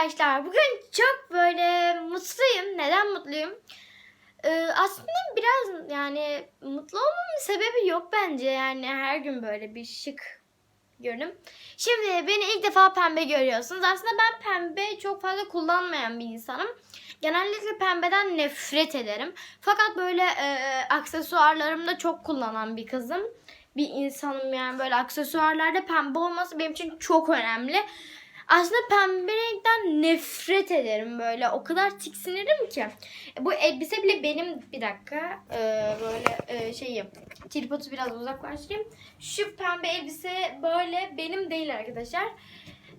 arkadaşlar. Bugün çok böyle mutluyum. Neden mutluyum? Ee, aslında biraz yani mutlu olmamın sebebi yok bence. Yani her gün böyle bir şık görünüm. Şimdi beni ilk defa pembe görüyorsunuz. Aslında ben pembe çok fazla kullanmayan bir insanım. Genellikle pembeden nefret ederim. Fakat böyle e, aksesuarlarımda çok kullanan bir kızım. Bir insanım yani böyle aksesuarlarda pembe olması benim için çok önemli. Aslında pembe renkten nefret ederim böyle. O kadar tiksinirim ki. E, Bu elbise bile benim bir dakika e, böyle e, şeyi tripodu biraz uzaklaştırayım. Şu pembe elbise böyle benim değil arkadaşlar.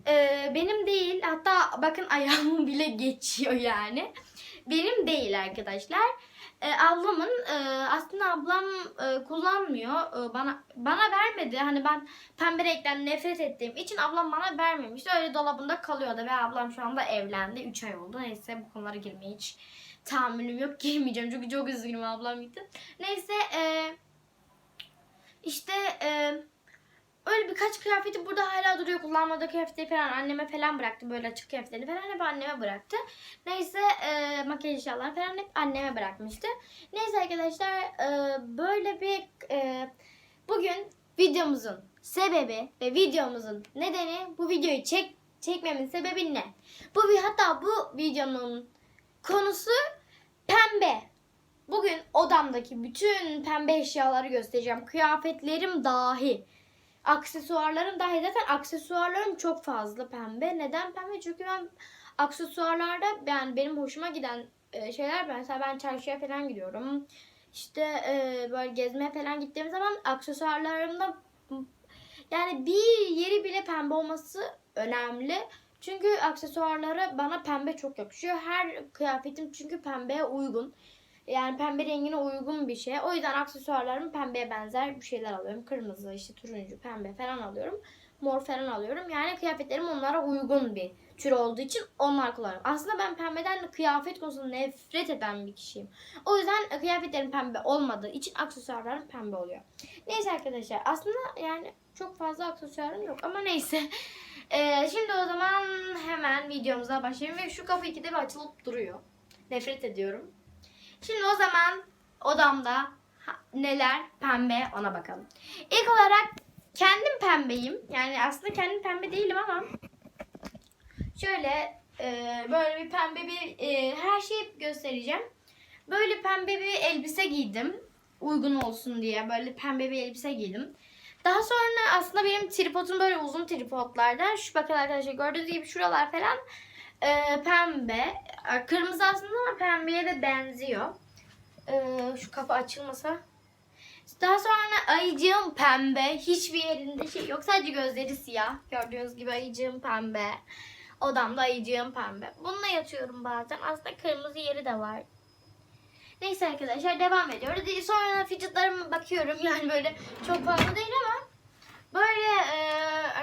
E, benim değil. Hatta bakın ayağımı bile geçiyor yani. Benim değil arkadaşlar. E, ablamın e, aslında ablam e, kullanmıyor. E, bana bana vermedi. Hani ben pembe renkten nefret ettiğim için ablam bana vermemişti. Öyle dolabında kalıyordu ve ablam şu anda evlendi. 3 ay oldu. Neyse bu konulara girmeye hiç tahammülüm yok. Girmeyeceğim çünkü çok üzgünüm ablam gitti. Neyse e, işte e, öyle birkaç kıyafeti burada hala duruyor. Kullanmadığı kıyafetleri falan anneme falan bıraktı. Böyle açık kıyafetleri falan hep anneme bıraktı. Neyse e, makyaj eşyalar falan hep anneme bırakmıştı. Neyse arkadaşlar e, böyle bir e, bugün videomuzun sebebi ve videomuzun nedeni bu videoyu çek çekmemin sebebi ne? Bu hatta bu videonun konusu pembe. Bugün odamdaki bütün pembe eşyaları göstereceğim. Kıyafetlerim dahi. Aksesuarlarım dahi. Zaten aksesuarlarım çok fazla pembe. Neden pembe? Çünkü ben aksesuarlarda yani benim hoşuma giden e, şeyler mesela ben çarşıya falan gidiyorum. İşte e, böyle gezmeye falan gittiğim zaman aksesuarlarımda yani bir yeri bile pembe olması önemli. Çünkü aksesuarlara bana pembe çok yakışıyor. Her kıyafetim çünkü pembeye uygun. Yani pembe rengine uygun bir şey. O yüzden aksesuarlarım pembeye benzer bir şeyler alıyorum. Kırmızı, işte turuncu, pembe falan alıyorum. Mor falan alıyorum. Yani kıyafetlerim onlara uygun bir tür olduğu için onlar kullanıyorum. Aslında ben pembeden kıyafet konusunda nefret eden bir kişiyim. O yüzden kıyafetlerim pembe olmadığı için aksesuarlarım pembe oluyor. Neyse arkadaşlar aslında yani çok fazla aksesuarım yok ama neyse. Ee, şimdi o zaman hemen videomuza başlayalım ve şu kapı ikide bir açılıp duruyor. Nefret ediyorum. Şimdi o zaman odamda neler pembe ona bakalım. İlk olarak kendim pembeyim. Yani aslında kendim pembe değilim ama şöyle e, böyle bir pembe bir e, her şeyi göstereceğim. Böyle pembe bir elbise giydim. Uygun olsun diye böyle pembe bir elbise giydim. Daha sonra aslında benim tripodum böyle uzun tripodlardan. Şu bakın arkadaşlar gördüğünüz gibi şuralar falan e, pembe. E, Kırmızı aslında ama pembeye de benziyor. E, şu kapı açılmasa. Daha sonra ayıcığım pembe. Hiçbir yerinde şey yok. Sadece gözleri siyah. Gördüğünüz gibi ayıcığım pembe. Odamda ayıcığım pembe. Bununla yatıyorum bazen. Aslında kırmızı yeri de var. Neyse arkadaşlar devam ediyoruz. Sonra fidgetlarıma bakıyorum. Yani böyle çok fazla değil ama böyle e,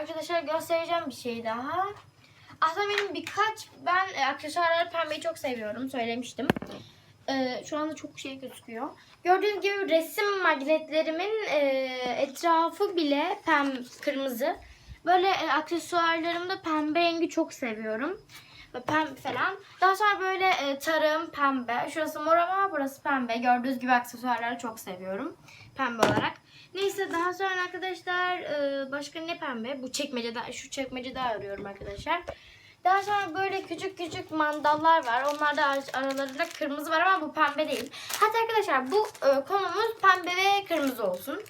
arkadaşlar göstereceğim bir şey daha. Aslında benim birkaç ben e, aksesuarları pembeyi çok seviyorum. Söylemiştim. E, şu anda çok şey gözüküyor. Gördüğünüz gibi resim magnetlerimin e, etrafı bile pem kırmızı. Böyle e, aksesuarlarımda pembe rengi çok seviyorum. Ve pembe falan. Daha sonra böyle e, tarım pembe. Şurası mor ama burası pembe. Gördüğünüz gibi aksesuarları çok seviyorum. Pembe olarak. Daha sonra arkadaşlar e, başka ne pembe? Bu çekmecede, şu çekmecede arıyorum arkadaşlar. Daha sonra böyle küçük küçük mandallar var. Onlarda ar- aralarında kırmızı var ama bu pembe değil. Hatta arkadaşlar bu e, konumuz pembe ve kırmızı olsun.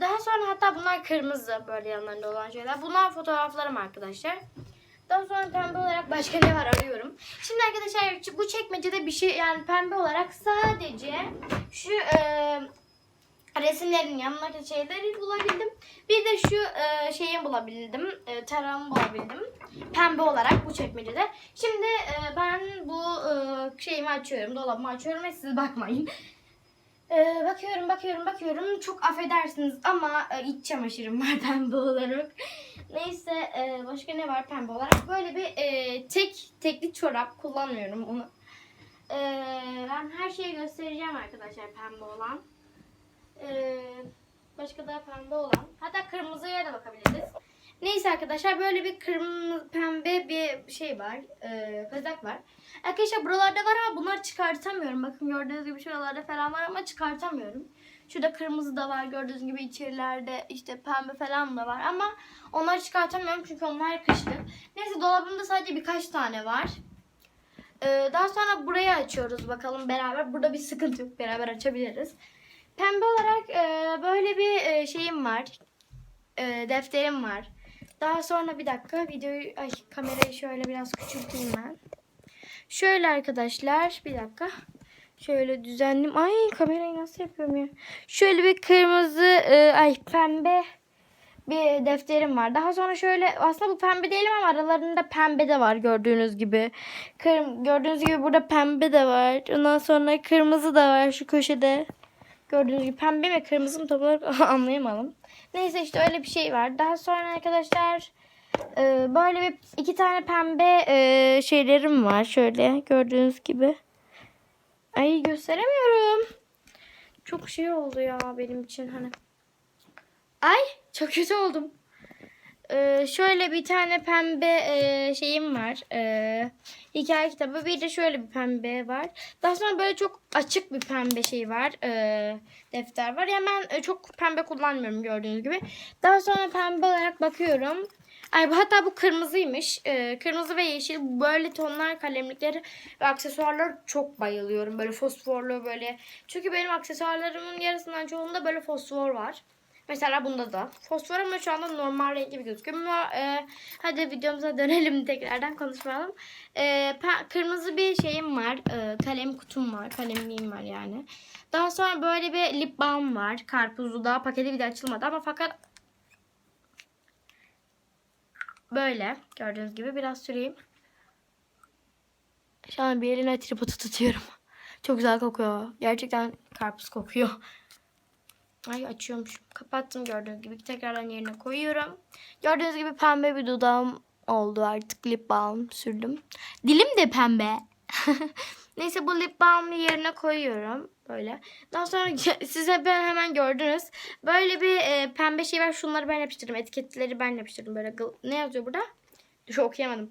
Daha sonra hatta bunlar kırmızı böyle yanlarında olan şeyler. Bunlar fotoğraflarım arkadaşlar. Daha sonra pembe olarak başka ne var arıyorum. Şimdi arkadaşlar bu çekmecede bir şey yani pembe olarak sadece şu e, resimlerin yanındaki şeyleri bulabildim. Bir de şu e, şeyi bulabildim. E, tarağımı bulabildim. Pembe olarak bu çekmecede. Şimdi e, ben bu e, şeyimi açıyorum. Dolabımı açıyorum ve siz bakmayın. E, bakıyorum bakıyorum bakıyorum. Çok affedersiniz ama e, iç çamaşırım var pembe olarak. Neyse e, başka ne var pembe olarak? Böyle bir e, tek tekli çorap kullanmıyorum onu. E, ben her şeyi göstereceğim arkadaşlar pembe olan. Ee, başka da pembe olan. Hatta kırmızıya da bakabiliriz. Neyse arkadaşlar böyle bir kırmızı pembe bir şey var. E, var. Arkadaşlar buralarda var ama bunları çıkartamıyorum. Bakın gördüğünüz gibi şuralarda falan var ama çıkartamıyorum. Şurada kırmızı da var. Gördüğünüz gibi içerilerde işte pembe falan da var. Ama onları çıkartamıyorum çünkü onlar kışlık. Neyse dolabımda sadece birkaç tane var. Ee, daha sonra burayı açıyoruz bakalım beraber. Burada bir sıkıntı yok. Beraber açabiliriz. Pembe olarak e, böyle bir e, şeyim var. E, defterim var. Daha sonra bir dakika videoyu ay kamerayı şöyle biraz küçülteyim ben. Şöyle arkadaşlar bir dakika. Şöyle düzenlim. Ay kamerayı nasıl yapıyorum ya? Şöyle bir kırmızı e, ay pembe bir defterim var. Daha sonra şöyle aslında bu pembe değil ama aralarında pembe de var gördüğünüz gibi. Kır, gördüğünüz gibi burada pembe de var. Ondan sonra kırmızı da var şu köşede. Gördüğünüz gibi pembe mi kırmızı mı tam olarak anlayamadım. Neyse işte öyle bir şey var. Daha sonra arkadaşlar e, böyle bir iki tane pembe e, şeylerim var. Şöyle gördüğünüz gibi. Ay gösteremiyorum. Çok şey oldu ya benim için hani. Ay çok kötü oldum. Ee, şöyle bir tane pembe e, şeyim var. Ee, hikaye kitabı. Bir de şöyle bir pembe var. Daha sonra böyle çok açık bir pembe şey var. Ee, defter var. Yani ben e, çok pembe kullanmıyorum gördüğünüz gibi. Daha sonra pembe olarak bakıyorum. Ay hatta bu kırmızıymış. Ee, kırmızı ve yeşil böyle tonlar kalemlikleri ve aksesuarlar çok bayılıyorum. Böyle fosforlu böyle. Çünkü benim aksesuarlarımın yarısından çoğunda böyle fosfor var. Mesela bunda da. Fosfor ama şu anda normal renk gibi gözüküyor. Ama e, hadi videomuza dönelim tekrardan konuşmayalım. E, kırmızı bir şeyim var. E, kalem kutum var. Kalemliğim var yani. Daha sonra böyle bir lip balm var. Karpuzlu daha paketi bir de açılmadı ama fakat böyle gördüğünüz gibi biraz süreyim. Şu an bir eline tripodu tutuyorum. Çok güzel kokuyor. Gerçekten karpuz kokuyor. Ay açıyormuşum. Kapattım gördüğünüz gibi. Tekrardan yerine koyuyorum. Gördüğünüz gibi pembe bir dudağım oldu artık. Lip balm sürdüm. Dilim de pembe. Neyse bu lip balmı yerine koyuyorum. Böyle. Daha sonra size ben hemen gördünüz. Böyle bir e, pembe şey var. Şunları ben yapıştırdım. Etiketleri ben yapıştırdım. Böyle ne yazıyor burada? Şu okuyamadım.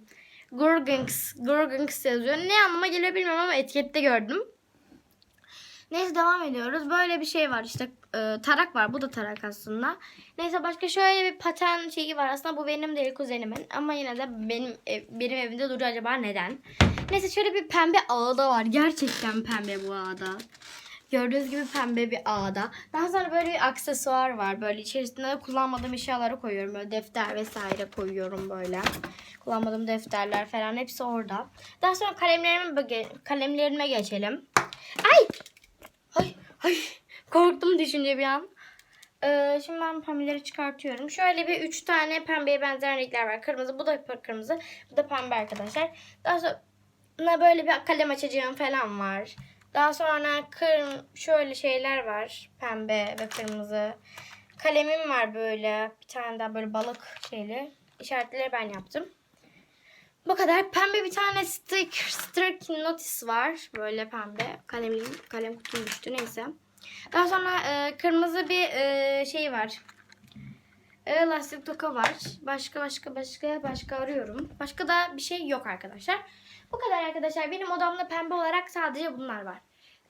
Gurgings. Gurgings yazıyor. Ne anlama geliyor bilmiyorum ama etikette gördüm. Neyse devam ediyoruz. Böyle bir şey var işte e, tarak var. Bu da tarak aslında. Neyse başka şöyle bir paten şeyi var. Aslında bu benim değil kuzenimin. Ama yine de benim ev- benim evimde duruyor acaba neden? Neyse şöyle bir pembe ağda var. Gerçekten pembe bu ağda. Gördüğünüz gibi pembe bir ağda. Daha sonra böyle bir aksesuar var. Böyle içerisinde de kullanmadığım eşyaları koyuyorum. Böyle defter vesaire koyuyorum böyle. Kullanmadığım defterler falan hepsi orada. Daha sonra kalemlerime, kalemlerime geçelim. Ay Ay, ay korktum düşünce bir an. Ee, şimdi ben pembeleri çıkartıyorum. Şöyle bir üç tane pembeye benzeyen renkler var. Kırmızı, bu da kırmızı, bu da pembe arkadaşlar. Daha sonra böyle bir kalem açacağım falan var. Daha sonra kırm şöyle şeyler var. Pembe ve kırmızı. Kalemim var böyle. Bir tane daha böyle balık şeyli. İşaretleri ben yaptım. Bu kadar. Pembe bir tane stick, stick notice var. Böyle pembe. Kalemliğim, kalem kutum düştü. Neyse. Daha sonra e, kırmızı bir e, şey var. E, lastik toka var. Başka başka başka başka arıyorum. Başka da bir şey yok arkadaşlar. Bu kadar arkadaşlar. Benim odamda pembe olarak sadece bunlar var.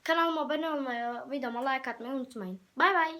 Kanalıma abone olmayı, videoma like atmayı unutmayın. Bay bay.